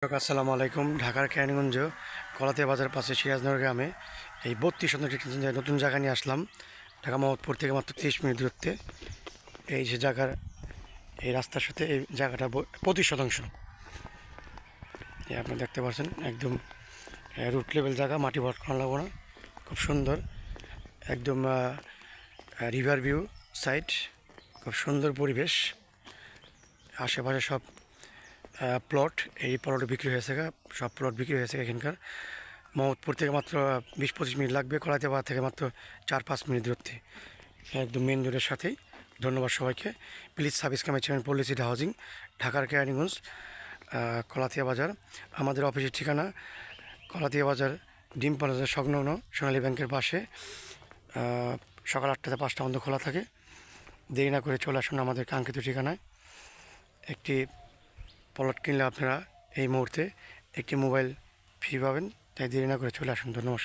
আসসালামু আলাইকুম। ঢাকার কেরানীগঞ্জ, কলাতিয়া বাজার পাশে সিরাজনগর গ্রামে এই বত্রিশ শতাংশ নতুন জায়গা নিয়ে আসলাম। ঢাকা মোহাম্মদপুর থেকে মাত্র তিরিশ মিনিট দূরত্বে। এই যে জায়গার, এই রাস্তার সাথে এই জায়গাটা পঁচিশ শতাংশ। আপনি দেখতে পাচ্ছেন, একদম রুট লেভেল জায়গা, মাটি ভট করা লাগবো না। খুব সুন্দর, একদম রিভার ভিউ সাইড খুব সুন্দর পরিবেশ। আশেপাশে সব প্লট এই প্লট বিক্রি হয়েছে সব প্লট বিক্রি হয়েছে এখানকার। মোহাম্মদপুর থেকে মাত্র বিশ পঁচিশ মিনিট লাগবে, কলাইতাবাদ থেকে মাত্র চার পাঁচ মিনিট দূরত্বে। একদম মেন রোডের সাথেই। ধন্যবাদ সবাইকে। প্লিজ সার্ভিস কামে চ্যানেল পলিসিটি হাউজিং ঢাকার কেরানীগঞ্জ কলাতিয়া বাজার। আমাদের অফিসের ঠিকানা কলাতিয়া বাজার, ডিম বাজার সংলগ্ন সোনালী ব্যাংকের পাশে। সকাল আটটাতে পাঁচটা পর্যন্ত খোলা থাকে। দেরি না করে চলে আসুন আমাদের কাঙ্ক্ষিত ঠিকানায়। একটি প্লট কিনলে আপনারা এই মুহূর্তে একটি মোবাইল ফ্রি পাবেন। তাই দেরি না করে চলে আসুন। ধন্যবাদ